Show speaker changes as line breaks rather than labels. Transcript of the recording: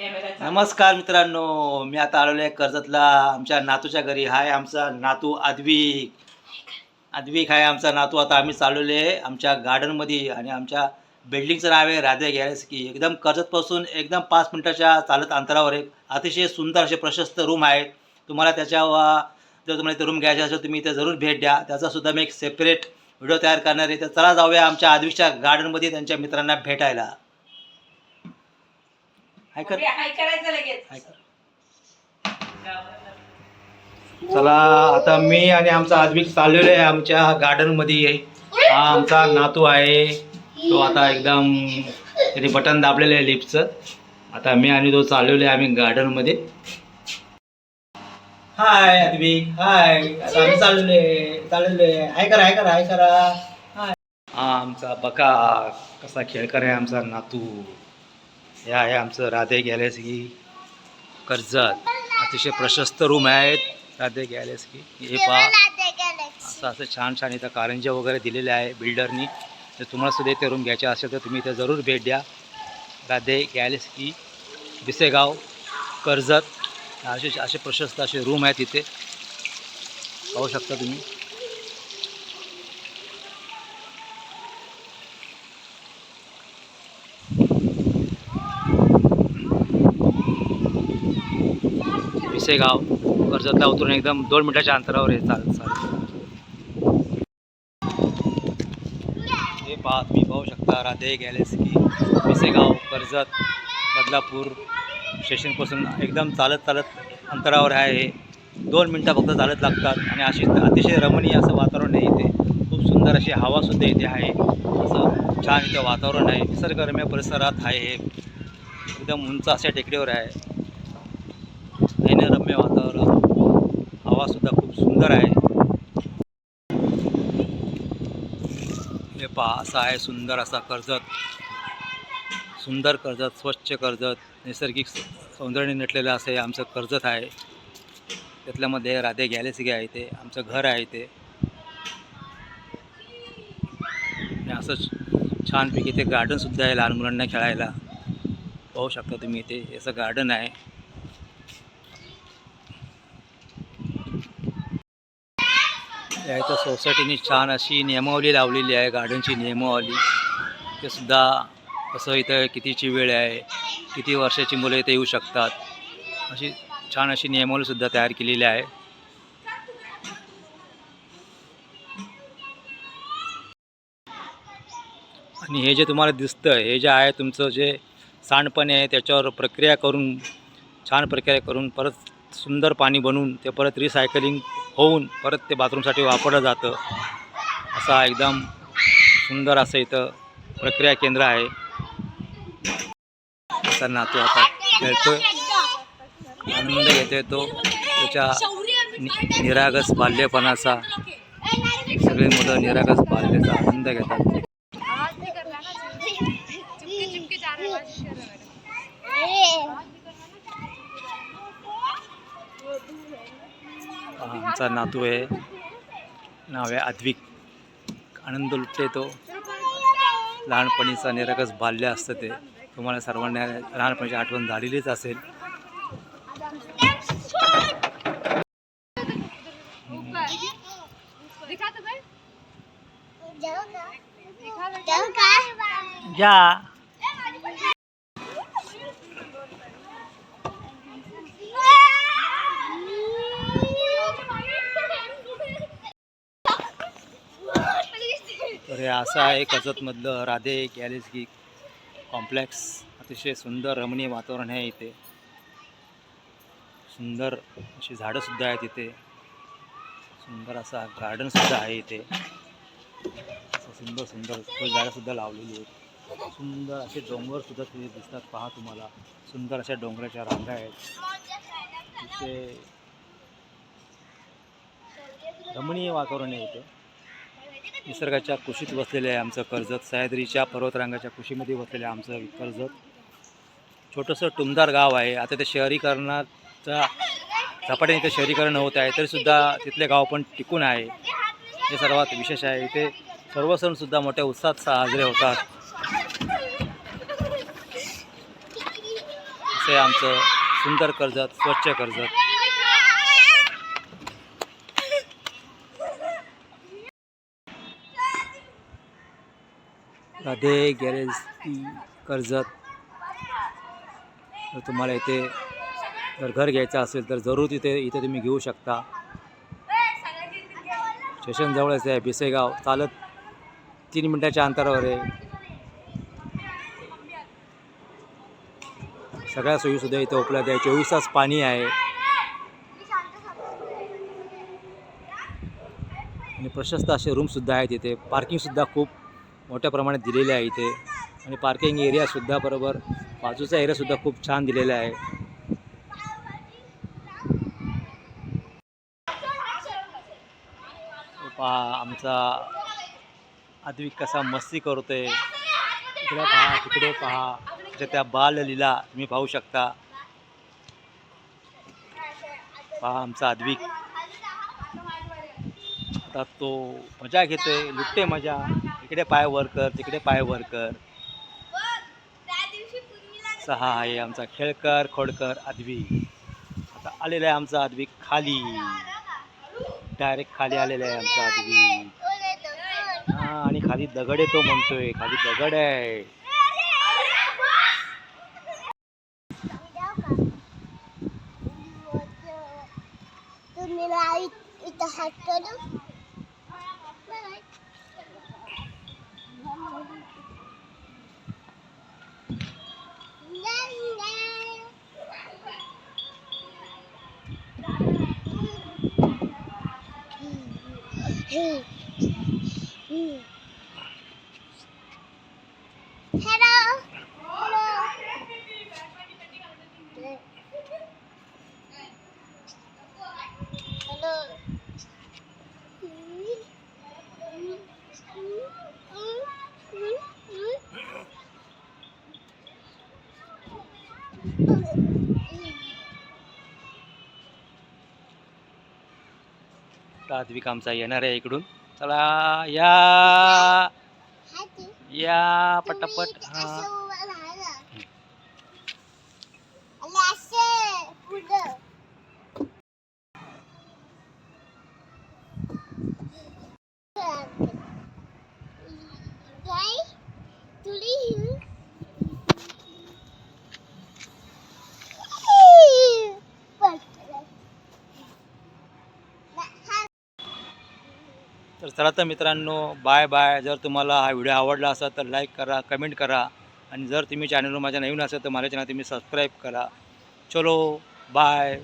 नमस्कार मित्रांनो मी आता आलेलो आहे कर्जतला आमच्या नातूच्या घरी. हाय आमचा नातू आद्विक. आद्विक आहे आमचा नातू. आता आम्ही चालवले आहे आमच्या गार्डनमध्ये आणि आमच्या बिल्डिंगचं नाव आहे राधे गॅरेज की एकदम कर्जतपासून एकदम पाच मिनिटाच्या चालत अंतरावर एक अतिशय सुंदर असे प्रशस्त रूम आहेत. तुम्हाला त्याच्या जर तुम्हाला इथे रूम घ्यायचे असेल तुम्ही इथे जरूर भेट द्या. त्याचा सुद्धा मी एक सेपरेट व्हिडिओ तयार करणार आहे. तर चला जाऊया आमच्या आदवीच्या गार्डनमध्ये त्यांच्या मित्रांना भेटायला. हाय कर.
हाय करायचं लगेच.
हाय कर. चला आता मी आणि आमचा आद्विक चाललेलो आहे आमच्या गार्डनमध्ये हा आमचा नातू आहे. तो आता एकदम त्याने बटन दाबलेलं आहे लिफ्टचं आता मी आणि तो चाललेलो आहे आम्ही गार्डनमध्ये. हाय आद्विक हाय आता आम्ही चाललेलो आहे. चाललेलो आहे. हाय करा हाय करा हाय करा. हाय हा आमचा बका कसा खेळकर आहे आमचा नातू. हे आहे आमचं राधे गॅलेक्सी कर्जत. अतिशय प्रशस्त रूम आहेत राधे गॅलेक्सी. हे पहा. असं असं छान छान इथं कारंजे वगैरे दिलेले आहे बिल्डरनी. तर तुम्हाला सुद्धा इथे रूम घ्यायचे असेल तर तुम्ही इथे जरूर भेट द्या. राधे गॅलेक्सी बिसेगाव कर्जत. असे असे प्रशस्त असे रूम आहेत इथे. पाहू शकता तुम्ही. विसेगाव कर्जतला उतरून एकदम दोन मिनिटाच्या अंतरावर आहे. चालत चालत हे पहा तुम्ही पाहू शकता राधे गॅलेक्सी विसेगाव कर्जत बदलापूर स्टेशनपासून एकदम चालत चालत अंतरावर आहे हे. दोन मिनटं फक्त चालत लागतात आणि अशी अतिशय रमणीय असं वातावरण आहे इथे. खूप सुंदर अशी हवासुद्धा इथे आहे. असं छान इथं वातावरण आहे. निसर्गरम्य परिसरात आहे हे. एकदम उंच अशा टेकडीवर आहे. नैनरम्य वातावरण हवासुद्धा खूप सुंदर आहे. हे पहा असा आहे सुंदर असा कर्जत. सुंदर कर्जत स्वच्छ कर्जत नैसर्गिक सौंदर्याने नटलेलं असं हे आमचं कर्जत आहे. त्यातल्यामध्ये राधे गॅलेसी आहे ते आमचं घर आहे ते आणि असंच छानपैकी ते गार्डनसुद्धा आहे लहान मुलांना खेळायला. पाहू शकता तुम्ही इथे याचं असं गार्डन आहे. या इथं सोसायटीने छान अशी नियमावली लावलेली आहे गार्डनची नियमावली. ते सुद्धा कसं इथं कितीची वेळ आहे किती वर्षाची मुलं इथे येऊ शकतात. अशी छान अशी नियमावलीसुद्धा तयार केलेली आहे. आणि हे जे तुम्हाला दिसतं हे जे आहे तुमचं जे सांडपाणी आहे त्याच्यावर प्रक्रिया करून छान प्रक्रिया करून परत सुंदर पाणी बनवून ते परत रिसायकलिंग होऊन परत ते बाथरूमसाठी वापरलं जातं. असा एकदम सुंदर असं इथं प्रक्रिया केंद्र आहे. असा नातू आता खेळतोय. आनंद घेतोय तो. त्याच्या नि- निरागस बाल्यपणाचा. सगळे मुलं निरागस बाल्याचा आनंद घेतात.
आवाज नहीं करना ना चिपके चिपके जा रहे हैं आवाज नहीं कर रहा मैडम
हा आमचा नातू आहे. नाव आहे आद्विक आनंद लुटते तो. लहानपणीचा निरागस बाल्य असतं ते. तुम्हाला सर्वांना लहानपणीची आठवण झालेलीच असेल.
दिखा तो भाई दिखा बेटा।
या तर हे असं आहे कर्जतमधलं राधे गॅलेक्सी कॉम्प्लेक्स. अतिशय सुंदर रमणीय वातावरण आहे इथे. सुंदर अशी झाडंसुद्धा आहेत इथे. सुंदर असा गार्डनसुद्धा आहे इथे. असं सुंदर सुंदर झाडंसुद्धा लावलेली आहेत. सुंदर असे डोंगरसुद्धा तिथे दिसतात. पहा तुम्हाला. सुंदर अशा डोंगराच्या रांगा आहेत. तिथे रमणीय वातावरण आहे इथे. निसर्गाच्या कुशीत वसलेलं आहे आमचं कर्जत. सह्याद्रीच्या पर्वतरांगाच्या कुशीमध्ये वसलेलं आहे आमचं कर्जत. छोटंसं टुमदार गाव आहे. आता ते शहरीकरणाचा झपाट्याने इथे शहरीकरण होत आहे. तरीसुद्धा तिथले गाव पण टिकून आहे. हे सर्वात विशेष आहे. इथे सर्व सणसुद्धा मोठ्या उत्साहात साजरे होतात. असं आमचं सुंदर कर्जत स्वच्छ कर्जत. राधे गॅरेज कर्जत. तर तुम्हाला इथे जर घर घ्यायचं असेल तर जरूर तिथे इथे तुम्ही घेऊ शकता. स्टेशन जवळच आहे बिसेगाव. चालत तीन मिनटाच्या अंतरावर आहे. सगळ्या सोयीसुद्धा इथे उपलब्ध आहे. चोवीस तास पाणी आहे. आणि प्रशस्त असे रूमसुद्धा आहेत इथे. पार्किंगसुद्धा खूप मोठ्या प्रमाणात दिलेले आहे इथे. आणि पार्किंग एरियासुद्धा बरोबर. बाजूचा एरियासुद्धा खूप छान दिलेला आहे. पहा आमचा आद्विक कसा मस्ती करतोय. इकडे पहा तिकडे पहा. तिथे त्या बाललीला तुम्ही पाहू शकता. पहा आमचा आद्विक. आता तो मजा घेतोय लुटते मजा. इकडे पाय वर कर तिकडे पाय वर कर. सहा आहे आमचा खेळकर खोडकर आदवी. आता आलेला आहे आमचा आदवी खाली. डायरेक्ट खाली आलेला आहे आमचा आदवी. हा आणि खाली दगड आहे तो म्हणतोय. खाली दगड आहे.
तुम्ही इथं हात करू Hey. Mm.
आता आद्विक आमचा येणार आहे इकडून? चला या. या पटापट. हा. तर चला तर मित्रांनो बाय बाय जर तुम्हाला हा व्हिडिओ आवडला असेल तर लाईक करा कमेंट करा. आणि जर तुम्ही चॅनलवर माझ्या नवीन असेल तर माझ्या चॅनल तुम्ही सबस्क्राईब करा. चलो बाय